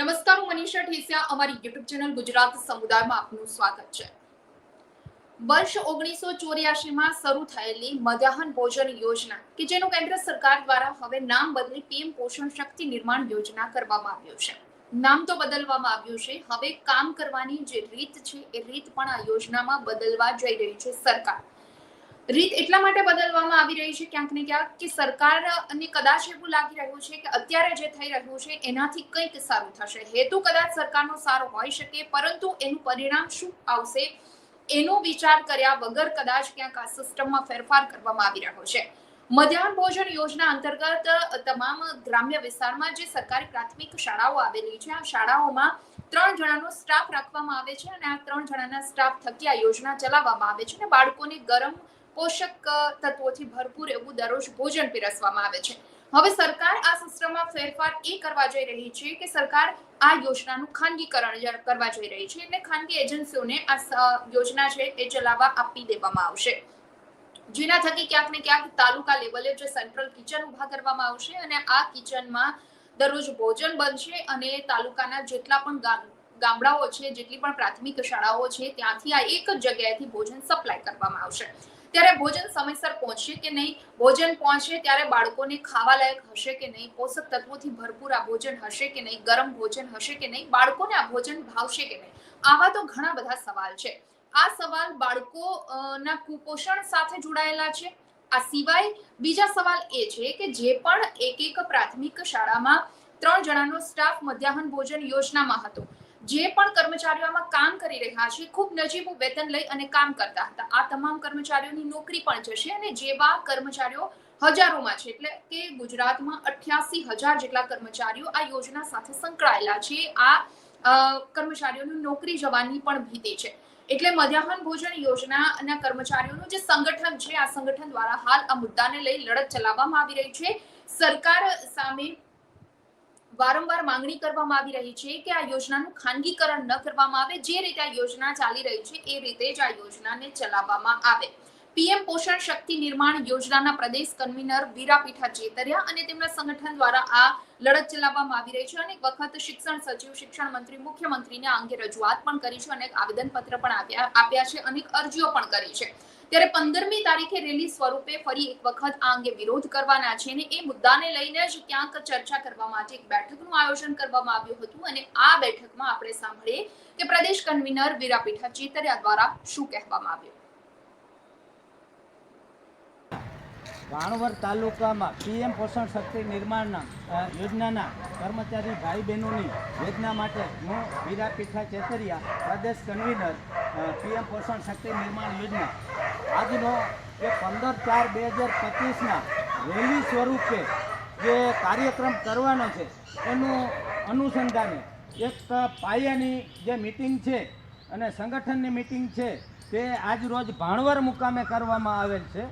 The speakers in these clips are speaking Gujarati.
નમસ્કાર, હું મનીષા ઠેસિયા. અમારી યુટ્યુબ ચેનલ ગુજરાત સમુદાયમાં આપનું સ્વાગત છે. વર્ષ ઓગણીસો ચોર્યાસીમાં શરૂ થયેલી મધ્યાહન ભોજન યોજના, કે જેનું કેન્દ્ર સરકાર દ્વારા હવે નામ બદલી પીએમ પોષણ શક્તિ નિર્માણ યોજના કરવામાં આવ્યું છે. નામ તો બદલવામાં આવ્યું છે. હવે કામ કરવાની જે રીત છે, એ રીત પણ આ યોજનામાં બદલવા જઈ રહી છે સરકાર. રીત એટલા માટે બદલવામાં આવી રહી છે ક્યાંક ને ક્યાંક કે સરકારને કદાચ એવું લાગી રહ્યું છે કે અત્યારે જે થઈ રહ્યું છે એનાથી કંઈક સારું થશે. હેતુ કદાચ સરકારનો સારો હોઈ શકે, પરંતુ એનું પરિણામ શું આવશે એનો વિચાર કર્યા વગર કદાચ ક્યાંક આ સિસ્ટમમાં ફેરફાર કરવામાં આવી રહ્યો છે. મધ્યાહન ભોજન યોજના અંતર્ગત તમામ ગ્રામ્ય વિસ્તારમાં જે સરકારી પ્રાથમિક શાળાઓ આવેલી છે, આ શાળાઓમાં ત્રણ જણાનો સ્ટાફ રાખવામાં આવે છે અને આ ત્રણ જણાના સ્ટાફ થકી આ યોજના ચલાવવામાં આવે છે અને બાળકોને ગરમ પોષક તત્વોથી ભરપૂર એવું દરરોજ ભોજન પીરસવામાં આવે છે. હવે સરકાર આ સિસ્ટમમાં ફેરફાર એ કરવા જઈ રહી છે કે સરકાર આ યોજનાનું ખાનગીકરણ કરવા જઈ રહી છે એટલે ખાનગી એજન્સીઓને આ યોજના છે એ ચલાવવા આપી દેવામાં આવશે. જેના થકી ક્યાંક ને ક્યાંક તાલુકા લેવલે જે સેન્ટ્રલ કિચન ઊભા કરવામાં આવશે અને આ કિચનમાં દરરોજ ભોજન બનશે અને તાલુકાના જેટલા પણ ગામડાઓ છે, જેટલી પણ પ્રાથમિક શાળાઓ છે, ત્યાંથી આ એક જ જગ્યાએથી ભોજન સપ્લાય કરવામાં આવશે. ત્યારે ભોજન સમયસર પહોંચશે કે નહીં? ભોજન પહોંચે ત્યારે બાળકોને ખાવા લાયક હશે કે નહીં? પોષક તત્વોથી ભરપૂર આ ભોજન હશે કે નહીં? ગરમ ભોજન હશે કે નહીં? બાળકોને આ ભોજન ભાવશે કે નહીં? આવા તો ઘણા બધા સવાલ છે. આ સવાલ બાળકોના કુપોષણ સાથે જોડાયેલા છે. આ સિવાય બીજા સવાલ એ છે કે જે પણ એક એક પ્રાથમિક શાળામાં ત્રણ જણાનો સ્ટાફ મધ્યાહન ભોજન યોજનામાં હતો. જે પણ કર્મચારીઓ આમાં કામ કરી રહ્યા છે, ખૂબ નજીવું વેતન લઈ અને કામ કરતા હતા. આ તમામ કર્મચારીઓની નોકરી પણ જશે અને જેવા કર્મચારીઓ હજારોમાં છે, એટલે કે ગુજરાતમાં અઠ્યાસી હજાર જેટલા કર્મચારીઓ આ યોજના સાથે સંકળાયેલા છે. આ કર્મચારીઓની નોકરી જવાની પણ ભીતિ છે. એટલે મધ્યાહન ભોજન યોજનાના કર્મચારીઓનું જે સંગઠન છે, આ સંગઠન દ્વારા હાલ આ મુદ્દાને લઈ લડત ચલાવવામાં આવી રહી છે. સરકાર સામે વારંવાર માંગણી કરવામાં આવી રહી છે કે આ યોજનાનું ખાનગીકરણ ન કરવામાં આવે. જે રીતે આ યોજના ચાલી રહી છે, એ રીતે જ આ યોજનાને ચલાવવામાં આવે. પીએમ પોષણ શક્તિ નિર્માણ યોજનાના પ્રદેશ કન્વીનર વીરાપીઠા ચેતરિયા અને તેમના સંગઠન દ્વારા આ લડત ચલાવવામાં આવી રહી છે અનેક વખત શિક્ષણ સચિવ, શિક્ષણ મંત્રી, મુખ્યમંત્રીને આ અંગે રજૂઆત પણ કરી છે અને આવેદનપત્ર પણ આપ્યા છે અનેક અરજીઓ પણ કરી છે. ત્યારે પંદરમી તારીખે રેલી સ્વરૂપે ફરી એક વખત આ અંગે વિરોધ કરવાના છે અને એ મુદ્દાને લઈને જ ક્યાંક ચર્ચા કરવા માટે એક બેઠકનું આયોજન કરવામાં આવ્યું હતું અને આ બેઠકમાં આપણે સાંભળીએ કે પ્રદેશ કન્વીનર વીરાપીઠા ચેતરિયા દ્વારા શું કહેવામાં આવ્યું. ભાણવર તાલુકામાં પીએમ પોષણ શક્તિ નિર્માણના યોજનાના કર્મચારી ભાઈ બહેનોની યોજના માટે હું વીરાપીઠા ચેતરિયા પ્રદેશ કન્વીનર પીએમ પોષણ શક્તિ નિર્માણ યોજના. આજનો જે પંદર ચાર બે હજાર પચીસના રેલી સ્વરૂપે જે કાર્યક્રમ કરવાનો છે, એનું અનુસંધાને એક પાયાની જે મિટિંગ છે અને સંગઠનની મિટિંગ છે, તે આજ રોજ ભાણવર મુકામે કરવામાં આવેલ છે.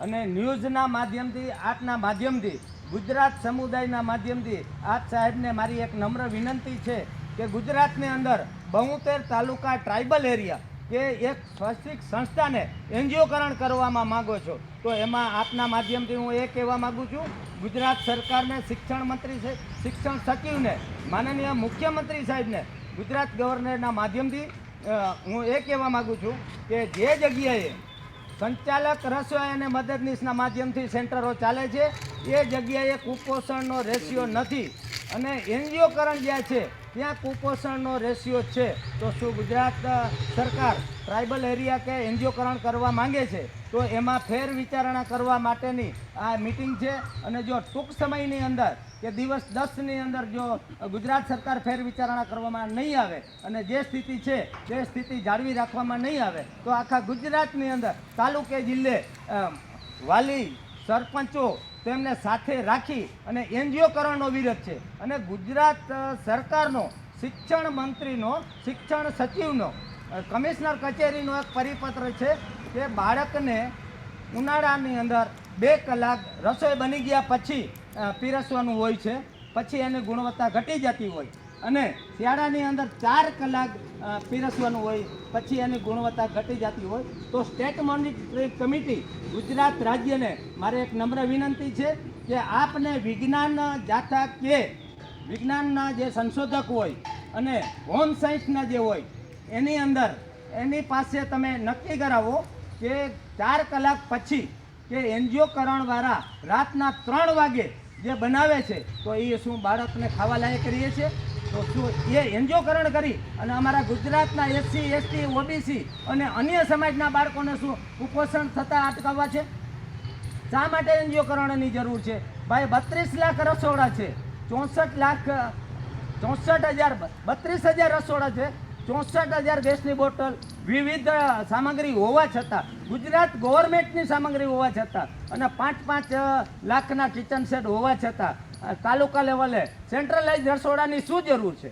અને ન્યૂઝના માધ્યમથી આપના માધ્યમથી, ગુજરાત સમુદાયના માધ્યમથી આપ સાહેબને મારી એક નમ્ર વિનંતી છે કે ગુજરાતની અંદર બહુતેર તાલુકા ટ્રાઇબલ એરિયા કે એક સ્વૈચ્છિક સંસ્થાને એનજીઓકરણ કરવામાં માગો છો. તો એમાં આપના માધ્યમથી હું એ કહેવા માગું છું, ગુજરાત સરકારને શિક્ષણ મંત્રી શિક્ષણ સચિવને, માનનીય મુખ્યમંત્રી સાહેબને, ગુજરાત ગવર્નરના માધ્યમથી હું એ કહેવા માગું છું કે જે જગ્યાએ સંચાલક રસોઈ અને મદદનીશના માધ્યમથી સેન્ટરો ચાલે છે. એ જગ્યાએ કુપોષણનો રેશિયો નથી અને એનજીઓકરણ જ્યાં છે. ત્યાં કુપોષણનો રેશિયો છે. તો શું ગુજરાત સરકાર ટ્રાઇબલ એરિયા કે એનજીઓકરણ કરવા માંગે છે, તો એમાં ફેર વિચારણા કરવા માટેની આ મિટિંગ છે. અને જો ટૂંક સમયની અંદર કે દિવસ દસની અંદર જો ગુજરાત સરકાર ફેર વિચારણા કરવામાં નહીં આવે અને જે સ્થિતિ છે, તે સ્થિતિ જાળવી રાખવામાં નહીં આવે, તો આખા ગુજરાતની અંદર તાલુકે, જિલ્લે વાલી, સરપંચો તેમને સાથે રાખી અને એનજીઓકરણનો વિરોધ છે. અને ગુજરાત સરકારનો શિક્ષણ મંત્રીનો, શિક્ષણ સચિવનો કમિશનર કચેરીનો એક પરિપત્ર છે કે બાળકને ઉનાળાની અંદર બે કલાક રસોઈ બની ગયા પછી પીરસવાનું હોય છે. પછી એની ગુણવત્તા ઘટી જતી હોય. અને શિયાળાની અંદર ચાર કલાક પીરસવાનું હોય, પછી એની ગુણવત્તા ઘટી જતી હોય. તો સ્ટેટ મોનિટરિંગ કમિટી ગુજરાત રાજ્યને મારે એક નમ્ર વિનંતી છે કે આપને વિજ્ઞાન જાથા કે વિજ્ઞાનના જે સંશોધક હોય અને હોમ સાયન્સના જે હોય એની અંદર, એની પાસે તમે નક્કી કરાવો કે ચાર કલાક પછી કે એન્જિયોકરણવાળા રાતના ત્રણ વાગે જે બનાવે છે, તો એ શું બાળકને ખાવા લાયક કરીએ છીએ તો શું એ એન્જિયોકરણ કરી અને અમારા ગુજરાતના એસસી એસટી ઓબીસી અને અન્ય સમાજના બાળકોને શું કુપોષણ થતાં અટકાવવા છે? શા માટે એન્જિયોકરણની જરૂર છે? ભાઈ, બત્રીસ લાખ રસોડા છે. ચોસઠ લાખ, ચોસઠ હજાર, બત્રીસ હજાર રસોડા છે. ચોસઠ હજાર ગેસની બોટલ, વિવિધ સામગ્રી હોવા છતાં, ગુજરાત ગવર્મેન્ટની સામગ્રી હોવા છતાં અને પાંચ પાંચ લાખના કિચન સેટ હોવા છતાં તાલુકા લેવલે સેન્ટ્રલાઇઝ રસોડાની શું જરૂર છે?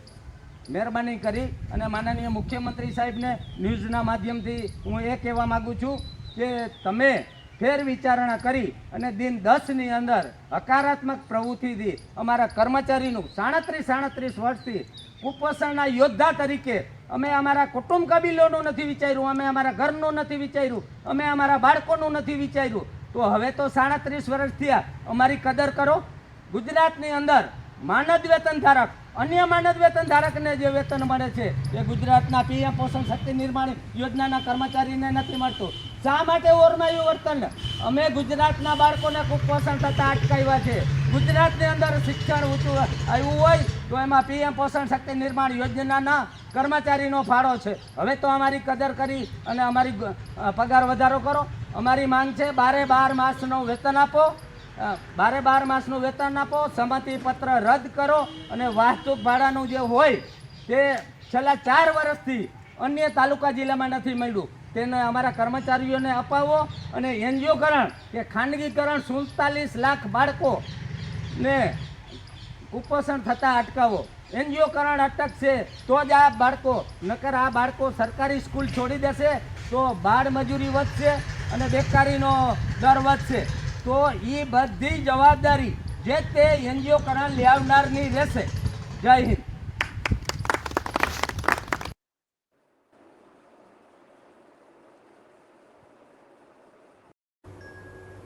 મહેરબાની કરી અને માનનીય મુખ્યમંત્રી સાહેબને ન્યૂઝના માધ્યમથી હું એ કહેવા માગું છું કે તમે ફેર વિચારણા કરી અને દિન દસની અંદર હકારાત્મક પ્રવૃત્તિથી અમારા કર્મચારીનું સાડત્રીસ સાડત્રીસ વર્ષથી કુપોષણના યોદ્ધા તરીકે અમે અમારા કુટુંબ કબીલોનું નથી વિચાર્યું, અમે અમારા ઘરનું નથી વિચાર્યું, અમે અમારા બાળકોનું નથી વિચાર્યું. તો હવે તો સાડત્રીસ વર્ષ થયા. અમારી કદર કરો. ગુજરાતની અંદર માનદ વેતન ધારક, અન્ય માનદ વેતન ધારકને જે વેતન મળે છે, એ ગુજરાતના પીએમ પોષણ શક્તિ નિર્માણ યોજનાના કર્મચારીને નથી મળતું. શા માટે ઓરમાયું વર્તન અમે ગુજરાતના બાળકોને કુપોષણ થતા અટકાવ્યા છે. ગુજરાતની અંદર શિક્ષણ ઊંચું આવ્યું હોય તો એમાં પીએમ પોષણ શક્તિ નિર્માણ યોજનાના કર્મચારીનો ફાળો છે. હવે તો અમારી કદર કરી અને અમારી પગાર વધારો કરો. અમારી માંગ છે બારે બાર માસનું વેતન આપો. બારે બાર માસનું વેતન આપો, સંમતિપત્ર રદ કરો અને વાસ્તુક ભાડાનું જે હોય તે છેલ્લા ચાર વર્ષથી અન્ય તાલુકા જિલ્લામાં નથી મળ્યું. તેને અમારા કર્મચારીઓને અપાવો અને એનજીઓકરણ કે ખાનગીકરણ સુડતાલીસ લાખ બાળકોને કુપોષણ થતાં અટકાવો. એનજીઓકરણ અટકશે તો જ આ બાળકો, નકર આ બાળકો સરકારી સ્કૂલ છોડી દેશે તો બાળ મજૂરી વધશે અને બેકારીનો દર વધશે. તો એ બધી જવાબદારી જે તે એનજીઓકરણ લેવનારની રહેશે. જય હિન્દ.